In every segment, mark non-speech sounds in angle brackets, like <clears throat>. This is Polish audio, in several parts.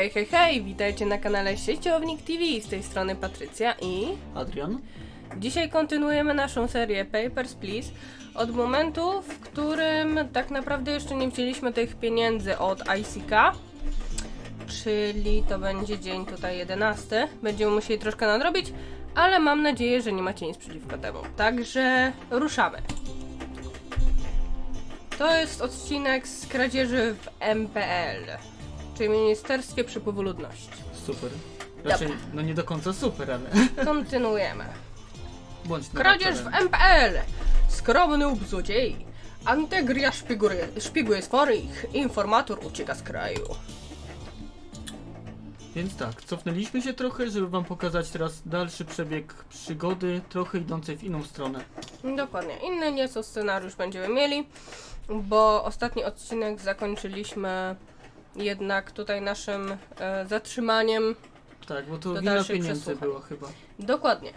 Hej, hej, hej! Witajcie na kanale Sieciownik TV. Z tej strony Patrycja i Adrian? dzisiaj kontynuujemy naszą serię Papers, Please od momentu, w którym tak naprawdę jeszcze nie wzięliśmy tych pieniędzy od ICK, czyli to będzie dzień tutaj 11. Będziemy musieli troszkę nadrobić, ale mam nadzieję, że nie macie nic przeciwko temu. Także ruszamy. To jest odcinek z kradzieży w MPL, czyli Ministerstwie Przepływu Ludności. Super. Raczej, no nie do końca super, ale Kontynuujemy. bądź Kradzież w. MPL! Skromny ub złodziei. Antegria szpiguje, szpiguje swoich. Informator ucieka z kraju. Więc tak, cofnęliśmy się trochę, żeby wam pokazać teraz dalszy przebieg przygody, trochę idącej w inną stronę. Dokładnie. Inny nieco scenariusz będziemy mieli, bo ostatni odcinek zakończyliśmy jednak tutaj naszym e, zatrzymaniem. Tak, bo to Do wina dalszych pieniędzy przesłuchań. była chyba. Dokładnie.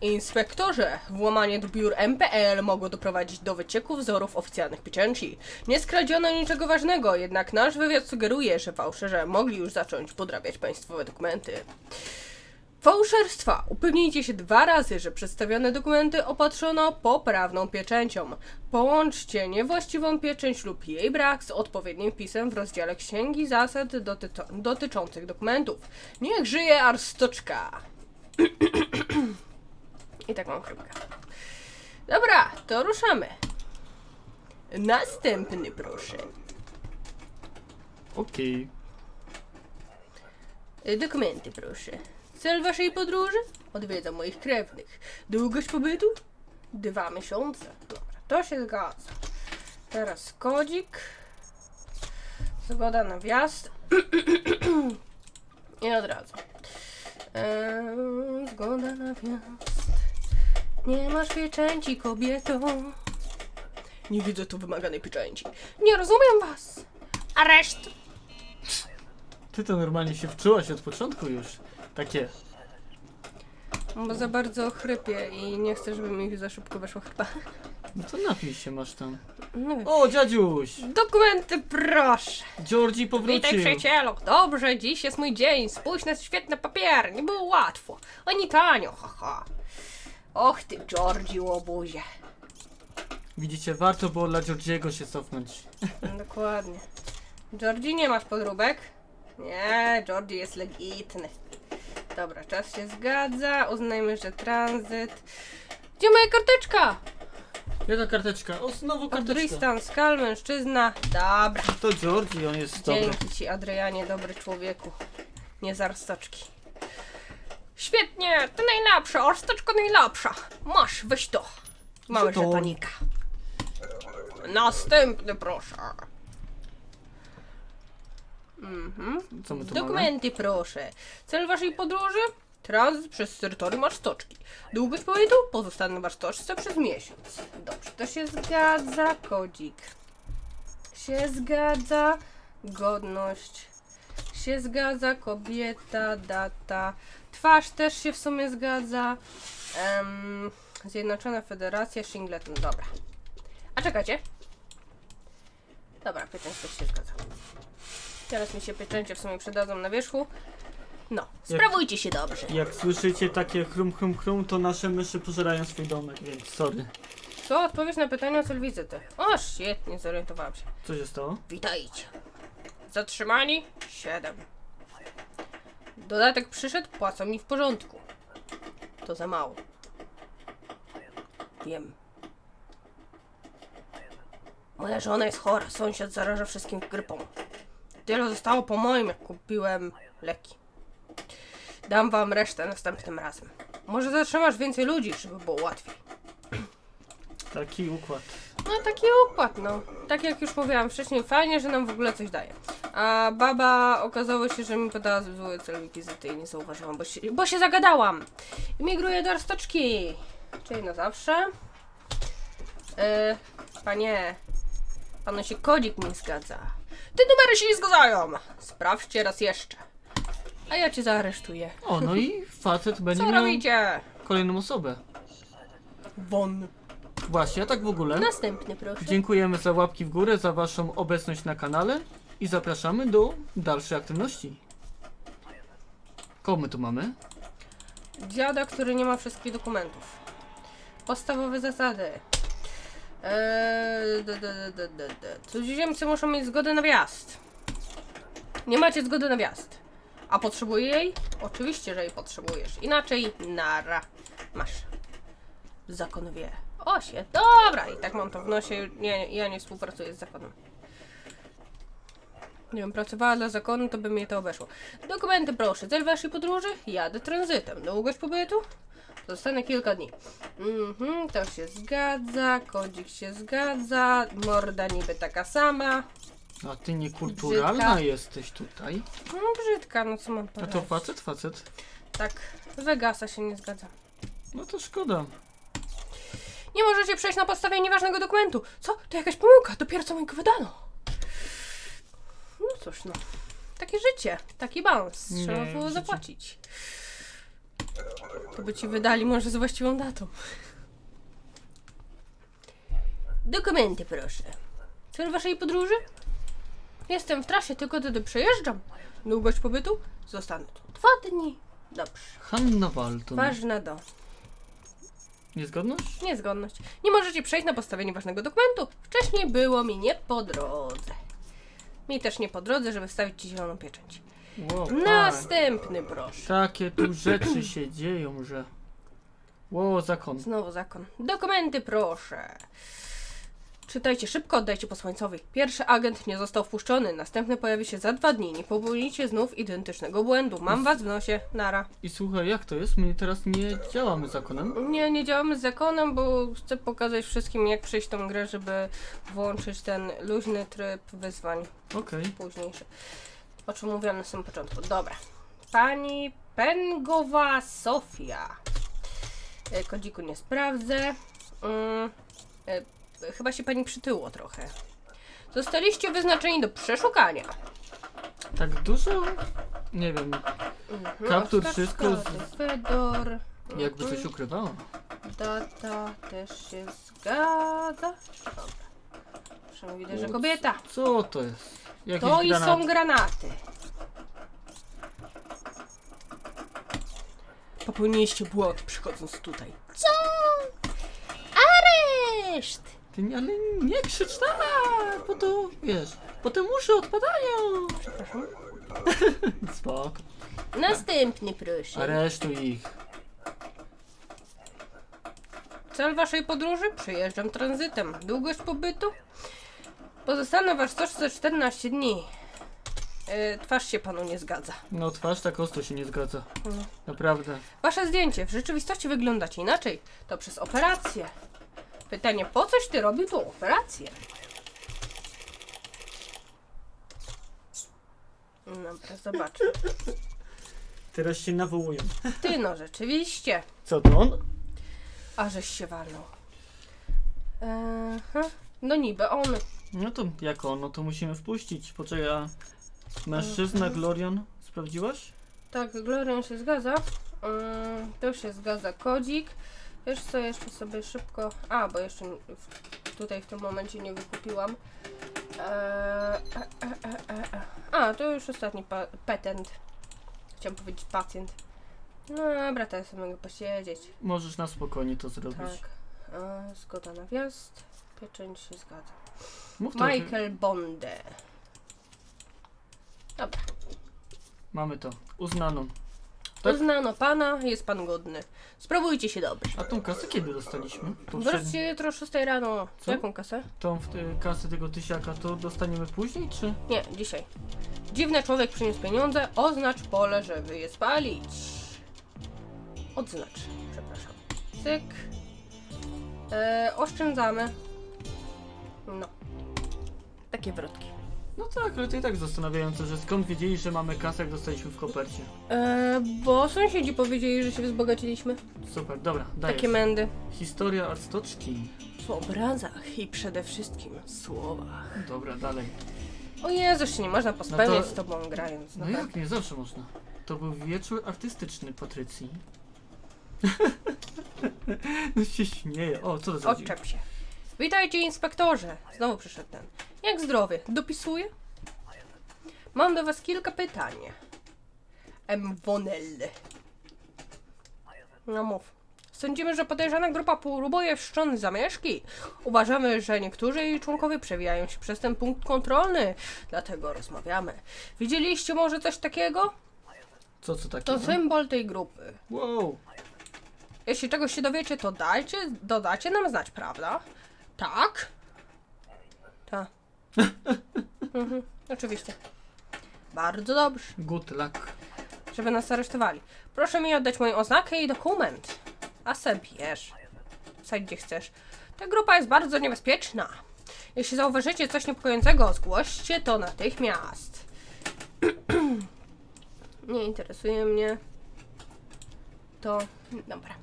Inspektorze, włamanie do biur MPL mogło doprowadzić do wycieku wzorów oficjalnych pieczęci. Nie skradziono niczego ważnego, jednak nasz wywiad sugeruje, że fałszerze mogli już zacząć podrabiać państwowe dokumenty. Fałszerstwa. Upewnijcie się dwa razy, że przedstawione dokumenty opatrzono poprawną pieczęcią. Połączcie niewłaściwą pieczęć lub jej brak z odpowiednim wpisem w rozdziale Księgi Zasad dotyto- dotyczących dokumentów. Niech żyje Arstoczka! <clears throat> I taką kropkę. Dobra, to ruszamy. Następny proszę. Okej. Y, Dokumenty proszę. Cel waszej podróży? Odwiedzam moich krewnych. Długość pobytu? Dwa miesiące. Dobra, to się zgadza. Teraz kodzik. Zgoda na wjazd. <clears throat> I od razu. Eee, zgoda na wjazd. Nie masz pieczęci, kobieto. Nie widzę tu wymaganej pieczęci. Nie rozumiem was. Areszt. Ty to normalnie się wczułaś od początku już. Takie. Bo za bardzo chrypię i nie chcę, żeby mi za szybko weszła chrypa. No to napij się masz tam. No wiem. O, dziadziuś! Dokumenty proszę! Georgie Witaj powrócił! przyjacielu! Dobrze, dziś jest mój dzień. Spójrz na świetne papiery. Nie było łatwo. Ani tanio, haha. Och ty, Georgie łobuzie. Widzicie, warto było dla Georgiego się cofnąć. Dokładnie. Georgie, nie masz podróbek? Nie, Georgie jest legitny. Dobra, czas się zgadza. Uznajmy, że tranzyt. Gdzie moja karteczka? Jaka karteczka? O, znowu karteczka. Tristan, skal, mężczyzna. Dobra. To Georgie, on jest dobry. Dzięki ci, Adrianie, dobry człowieku. Nie z arstoczki. Świetnie, to najlepsza, arstoczka najlepsza. Masz, weź to. Mamy Żeton. żetonika. Następny, proszę. Mhm. Co my tu mamy? Dokumenty, proszę. Cel waszej podróży? Tranzyt przez terytorium Arstoczki. Długość pobytu? Pozostanę w Arstoczce przez miesiąc. Dobrze, to się zgadza. Kodzik. Się zgadza. Godność. Się zgadza. Kobieta, data. Twarz też się w sumie zgadza. Em, Zjednoczona Federacja, Shingleton. Dobra. A czekajcie. Dobra, pieczęć też się zgadza. Teraz mi się pieczęcie w sumie przydadzą na wierzchu. No, sprawujcie się dobrze. Jak słyszycie takie chrum chrum chrum, to nasze myszy pożerają swój domek, więc sorry. Co? Odpowiedź na pytanie o cel wizyty. O, świetnie, zorientowałam się. Co się stało? Witajcie. Zatrzymani? 7. Dodatek przyszedł, płacą mi w porządku. To za mało. Wiem. Moja żona jest chora, sąsiad zaraża wszystkim grypą. Tyle zostało po moim, jak kupiłem leki. Dam wam resztę następnym razem. Może zatrzymasz więcej ludzi, żeby było łatwiej. Taki układ. No taki układ, no. Tak jak już mówiłam wcześniej, fajnie, że nam w ogóle coś daje. A baba okazało się, że mi podała zły cel wizyty i nie zauważyłam, bo się, bo się zagadałam. Migruję do Arstoczki. Czyli na zawsze. Yy, panie, panu się kodzik nie zgadza. Te numery się nie zgadzają. Sprawdźcie raz jeszcze. A ja cię zaaresztuję. O, no i facet będzie Co miał robicie? kolejną osobę. Won. Właśnie, a tak w ogóle. Następny proszę. Dziękujemy za łapki w górę, za waszą obecność na kanale i zapraszamy do dalszej aktywności. Kogo my tu mamy? Dziada, który nie ma wszystkich dokumentów. Podstawowe zasady. Eee. Cudzoziemcy muszą mieć zgodę na wjazd. Nie macie zgody na wjazd. A potrzebuję jej? Oczywiście, że jej potrzebujesz. Inaczej nara. Masz. Zakon wie. O się, dobra, i tak mam to w nosie. Nie, ja nie współpracuję z zakonem. Nie pracowała dla zakonu, to by mnie to obeszło. Dokumenty proszę. Cel waszej podróży? Jadę tranzytem. Długość pobytu? Zostanę kilka dni. Mhm, to się zgadza, kodzik się zgadza, morda niby taka sama. A ty niekulturalna Brzydka. jesteś tutaj. No brzydka, no co mam A powiedzieć? to facet, facet. Tak, Vegasa się nie zgadza. No to szkoda. Nie możecie przejść na podstawie nieważnego dokumentu. Co? To jakaś pomyłka, dopiero co mi go wydano. No cóż no, takie życie, taki balans, trzeba Nie, było życie. zapłacić. To by ci wydali może z właściwą datą. Dokumenty proszę. Cel waszej podróży? Jestem w trasie, tylko wtedy przejeżdżam. Długość pobytu? Zostanę tu dwa dni. Dobrze. Hanna Walton. Ważna do. Niezgodność? Niezgodność. Nie możecie przejść na podstawie nieważnego dokumentu. Wcześniej było mi nie po drodze. Mi też nie po drodze, żeby wstawić ci zieloną pieczęć. Wow, Następny proszę. Takie tu rzeczy się dzieją, że... Ło, zakon. Znowu zakon. Dokumenty proszę. Czytajcie szybko, oddajcie posłańcowi. Pierwszy agent nie został wpuszczony, następny pojawi się za dwa dni. Nie popełnicie znów identycznego błędu. Mam was w nosie. Nara. I słuchaj, jak to jest? My teraz nie działamy zakonem. Nie, nie działamy z zakonem, bo chcę pokazać wszystkim, jak przejść tą grę, żeby włączyć ten luźny tryb wyzwań. Okej. późniejszy. O czym mówiłam na samym początku. Dobra. Pani Pengowa Sofia. E, Kodziku nie sprawdzę. Mm, e, chyba się pani przytyło trochę. Zostaliście wyznaczeni do przeszukania. Tak dużo? Nie wiem, Mhm, Kaptur, wszystko z- Fedor. jakby mhm, coś ukrywała. Data też się zgadza. Dobra. Widać, że kobieta. Co to jest? Jakieś To i granaty. są granaty. Popełniliście błąd przychodząc tutaj. Co? Areszt! Ty nie, ale nie krzycz tak, bo to, wiesz, potem uszy odpadają. Przepraszam. <laughs> Spoko. Następny proszę. Aresztuj ich. Cel waszej podróży? Przyjeżdżam tranzytem. Długość pobytu? Pozostanę w warsztatce 14 dni. Yy, twarz się panu nie zgadza. No twarz tak ostro się nie zgadza. No. Naprawdę. Wasze zdjęcie w rzeczywistości wyglądacie inaczej. To przez operację. Pytanie, po coś ty robił tą operację? Dobra, zobacz. Teraz się nawołują. Ty no, rzeczywiście. Co to on? A żeś się walnął. No niby on. No to jak on, no to musimy wpuścić. Poczekaj, a mężczyzna Glorion sprawdziłaś? Tak, Glorian się zgadza. Ym, to się zgadza kodzik. Wiesz co, jeszcze sobie szybko... A, bo jeszcze w, tutaj w tym momencie nie wykupiłam. Eee, e, e, e, e, e. A, to już ostatni pa- petent. Chciałam powiedzieć pacjent. No dobra, teraz sobie mogę posiedzieć. Możesz na spokojnie to zrobić. Tak. E, zgoda na wjazd. Pieczęć się zgadza. Mów. Michael Bonde. Dobra. Mamy to. Uznano. Tak? Uznano pana, jest pan godny. Spróbujcie się dobrze. A tą kasę kiedy dostaliśmy? Poprzedni- Wreszcie jutro o 6 rano. Co? Jaką kasę? Tą w te, kasę tego tysiaka to dostaniemy później, czy? Nie, dzisiaj. Dziwny człowiek przyniósł pieniądze, oznacz pole, żeby je spalić. Odznacz, przepraszam. Cyk. E, oszczędzamy. No. Takie wrotki. No tak, ale to i tak zastanawiające, że skąd wiedzieli, że mamy kasę, jak dostaliśmy w kopercie. E, bo sąsiedzi powiedzieli, że się wzbogaciliśmy. Super, dobra, dajesz. Takie mędy. Historia Arstoczki. W obrazach i przede wszystkim słowach. Dobra, dalej. O Jezu, się nie można pospełniać No to- z tobą grając. No jak nie, zawsze można. To był wieczór artystyczny Patrycji. <laughs> no się śmieje. O, co to za Odczep się. Witajcie, inspektorze. Znowu przyszedł ten. Jak zdrowie? Dopisuje? Mam do was kilka pytań. M. Vonel. No mów. Sądzimy, że podejrzana grupa próbuje wszcząć zamieszki. Uważamy, że niektórzy jej członkowie przewijają się przez ten punkt kontrolny, dlatego rozmawiamy. Widzieliście może coś takiego? Co, co takiego? To symbol tej grupy. Wow. Jeśli czegoś się dowiecie, to dajcie, dodacie nam znać, prawda? Tak? Tak. <laughs> mhm, oczywiście. Bardzo dobrze, Good luck. żeby nas aresztowali. Proszę mi oddać moją oznakę i dokument. A se bierz. Sadź gdzie chcesz. Ta grupa jest bardzo niebezpieczna. Jeśli zauważycie coś niepokojącego, zgłoście to natychmiast. <clears throat> Nie interesuje mnie. To. Dobra.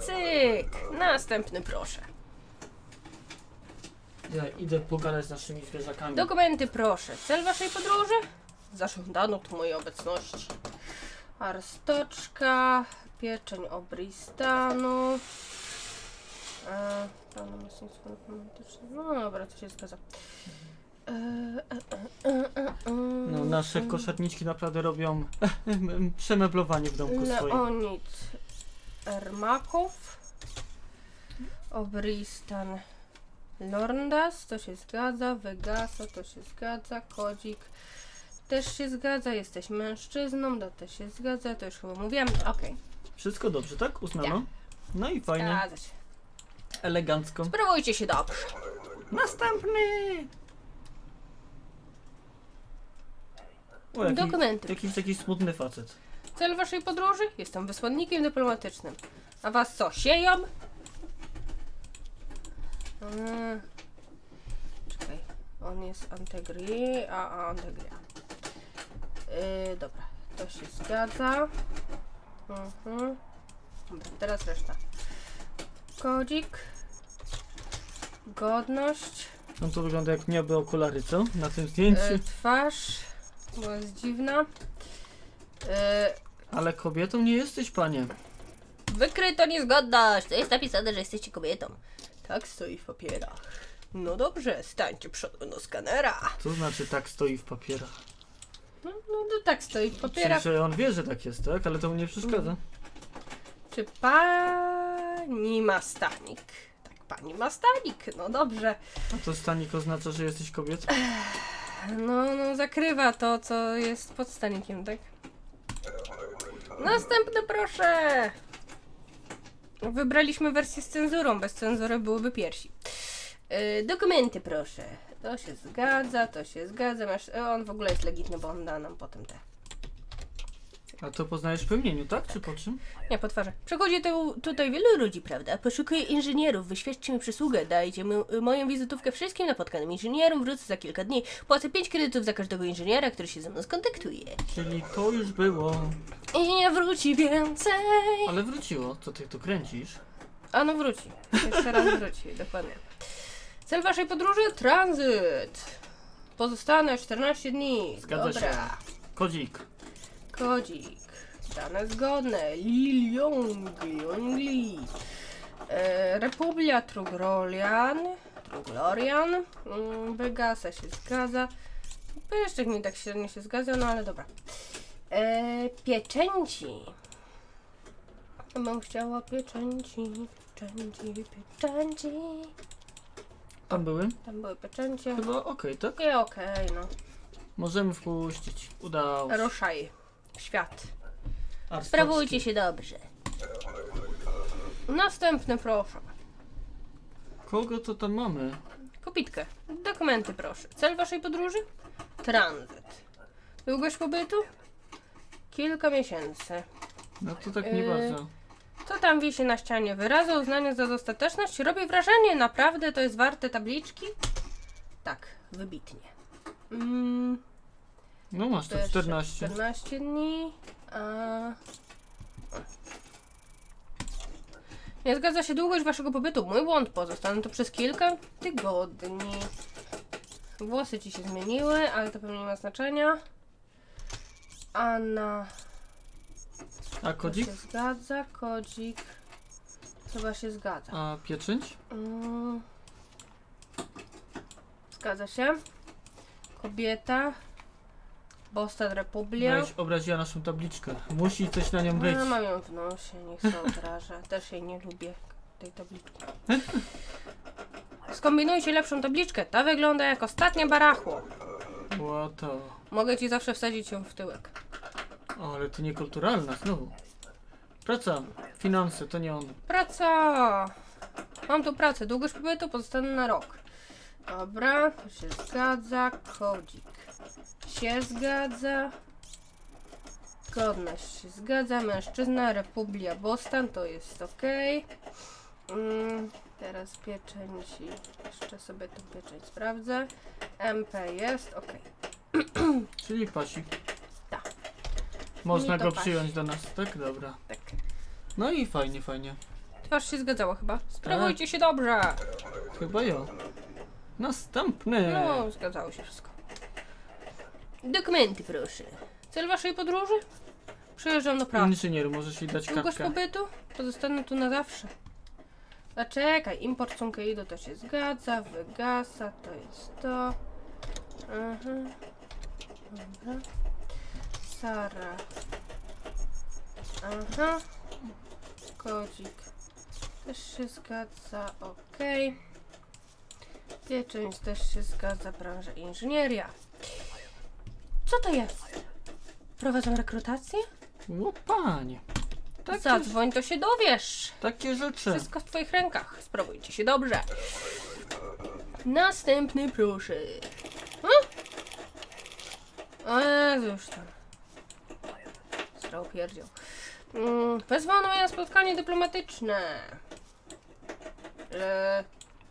Cyk! Następny proszę. Ja idę pogadać z naszymi zwierzakami. Dokumenty proszę. Cel waszej podróży? Zażądano tu mojej obecności. Arstoczka, pieczeń obristanu. E. No dobra, to się zgadza. E, e, e, e, e, No, nasze koszarniczki naprawdę robią <laughs> przemeblowanie w domku swoim. Leonid Ermaków. Obristan Lorndas, to się zgadza. Wygasa, to się zgadza. Kodzik też się zgadza. Jesteś mężczyzną, to też się zgadza. To już chyba mówiłem. Okej, Wszystko dobrze, tak? Uznano? No i fajnie, zgadza się. elegancko. Sprawujcie się dobrze. Następny! O, jaki, Dokumenty. jakiś taki smutny facet. Cel waszej podróży? Jestem wysłannikiem dyplomatycznym. A was co, sieją? Mm. Czekaj. On jest Antegri, a, a Antegria. Yy, dobra, to się zgadza. Mhm. Dobra, teraz reszta. Kodzik. Godność. On to wygląda jak miałby okulary, co? Na tym zdjęciu. Yy, twarz. Bo jest dziwna. Yy, Ale kobietą nie jesteś, panie. Wykryto niezgodność. To jest napisane, że jesteście kobietą. Tak stoi w papierach. No dobrze, stańcie przodem do skanera. Co znaczy tak stoi w papierach? No, no to tak stoi w Czyli, papierach. że on wie, że tak jest, tak? Ale to mu nie przeszkadza. Czy pani ma stanik? Tak, pani ma stanik. No dobrze. A to stanik oznacza, że jesteś kobietą? No, no zakrywa to, co jest pod stanikiem, tak? Następny proszę! Wybraliśmy wersję z cenzurą, bez cenzury byłyby piersi. Yy, dokumenty proszę. To się zgadza, to się zgadza. Masz, on w ogóle jest legitny, bo on da nam potem te. A to poznajesz w pełnieniu, tak? Czy po czym? Nie, po twarzy. Przychodzi tu, tutaj wielu ludzi, prawda? Poszukuję inżynierów, wyświećcie mi przysługę, dajcie mi, moją wizytówkę wszystkim napotkanym inżynierom, wrócę za kilka dni. Płacę 5 kredytów za każdego inżyniera, który się ze mną skontaktuje. Czyli to już było. I nie wróci więcej. Ale wróciło. Co ty tu kręcisz? A no wróci. Jeszcze raz wróci, <laughs> dokładnie. Cel waszej podróży? Tranzyt. Pozostanę 14 dni. Zgadza Dobra. się. Kodzik. Kodzik. Dane zgodne. Liliong. Liongli. E, Republia Trugrolian. Truglorian. Mm, Wygasa się zgadza. Jeszcze mi tak średnio się zgadza, no ale dobra. E, pieczęci. Bym chciała pieczęci, pieczęci, pieczęci. Tam były? Tam były pieczęcie. Chyba okej, tak? I okej, no. Możemy wpuścić. Udało się. Ruszaj. Świat. Sprawujcie się dobrze. Następny proszę. Kogo to tam mamy? Kopitkę. Dokumenty proszę. Cel waszej podróży? Tranzyt. Długość pobytu? Kilka miesięcy. No to tak nie Yy, bardzo. Co tam wisi na ścianie? Wyrazy uznania za dostateczność? Robi wrażenie, naprawdę to jest warte tabliczki? Tak, wybitnie. Mm, No masz to to jeszcze 14. 14 dni. A... Nie zgadza się długość waszego pobytu. Mój błąd. Pozostanę tu przez kilka tygodni. Włosy ci się zmieniły, ale to pewnie nie ma znaczenia. Anna. A To kodzik? się zgadza. Kodzik. Chyba się zgadza. A pieczęć? Mm. Zgadza się. Kobieta. Boston Republia. Weź, obraziła naszą tabliczkę. Musi coś na nią być. A, mam ją w nosie, niech się obraża. <laughs> Też jej nie lubię, tej tabliczki. <laughs> Skombinujcie lepszą tabliczkę. Ta wygląda jak ostatnie barachło. Łato. Mogę ci zawsze wsadzić ją w tyłek. O, ale to niekulturalna znowu. Praca, finanse, to nie on. Praca! Mam tu pracę. Długość pobytu pozostanę na rok. Dobra, to się zgadza. Kodzik się zgadza. Godność się zgadza. Mężczyzna, Republia Boston, to jest ok. Mm, teraz pieczęci. Jeszcze sobie tą pieczęć sprawdzę. MP jest ok. <clears throat> Czyli pasik. Tak. Można Mi to go pasi. przyjąć do nas, tak? Dobra. Tak. No i fajnie, fajnie. Twarz się zgadzała chyba. Sprawujcie się dobrze. Chyba ja. Następny. No, zgadzało się wszystko. Dokumenty proszę. Cel waszej podróży? Przyjeżdżam do pracy. Inżynier, możesz jej dać Długość kartkę. pobytu? Pozostanę tu na zawsze. A czekaj, import Sunkeido to się zgadza, wygasa, to jest to. Aha. Dobra. Sara. Aha. Kodzik. Też się zgadza, okej. Pieczęć też się zgadza, branża inżynieria. Co to jest? Prowadzą rekrutację? No panie. Takie, Zadzwoń, to się dowiesz. takie rzeczy. Wszystko w twoich rękach. Sprawujcie się dobrze. Następny proszę. Hm? O Jezu, już tam. Strał pierdział. Mm, wezwano mnie na spotkanie dyplomatyczne. E,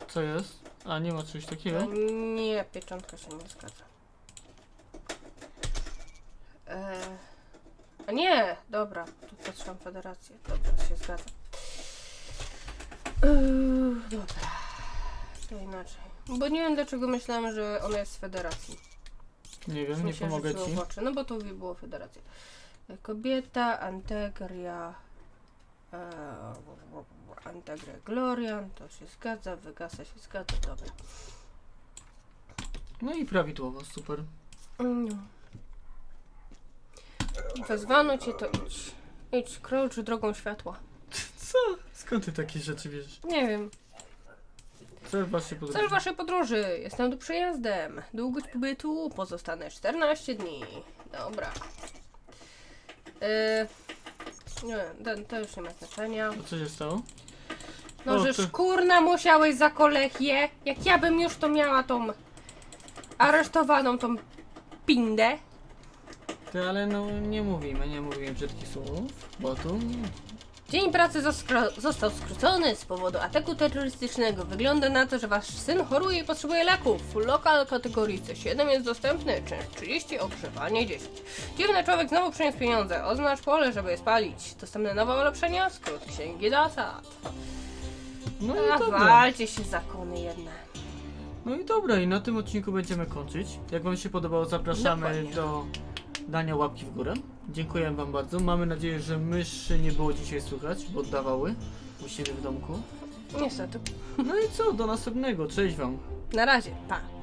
Co jest? A nie ma czegoś takiego? nie, pieczątka się nie zgadza. E, a nie, dobra, tu patrzyłam federację. Dobra, się zgadza. Yy, dobra, to inaczej. Bo nie wiem dlaczego myślałam, że ona jest z federacji. Nie wiem, nie pomogę ci. w oczy. No bo tu było federacja. Kobieta, Antegria. E, Antegria Glorian, to się zgadza, wygasa się zgadza, dobra. No i prawidłowo, super. No. Wezwano cię, to idź. Idź, krocz drogą światła. <laughs> Co? Skąd ty takie rzeczy wiesz? Nie wiem. Cel waszej podróży. Cel waszej podróży. Jestem tu przejazdem. Długość pobytu pozostanę 14 dni. Dobra. Yy, nie, to, to już nie ma znaczenia. A co się stało? No, O, że ty- szkurna musiałeś za kolechię. Jak ja bym już to miała tą aresztowaną tą pindę. Ale no nie mówimy, nie mówimy brzydkich słów, bo tu... Dzień pracy zoskro- został skrócony z powodu ataku terrorystycznego. Wygląda na to, że wasz syn choruje i potrzebuje leków. Lokal kategorii C7 jest dostępny. Czynsz 30, ogrzewanie 10. Dziwny człowiek znowu przyniósł pieniądze. Oznacz pole, żeby je spalić. Dostępne nowe ulepszenia? Skrót księgi zasad. No A i dobra. walcie się zakony jedne. No i dobra, i na tym odcinku będziemy kończyć. Jak wam się podobało, zapraszamy Dokładnie. do dania łapki w górę. Dziękuję wam bardzo. Mamy nadzieję, że myszy nie było dzisiaj słychać, bo oddawały u siebie w domku. Niestety. No i co, do następnego. Cześć wam. Na razie. Pa.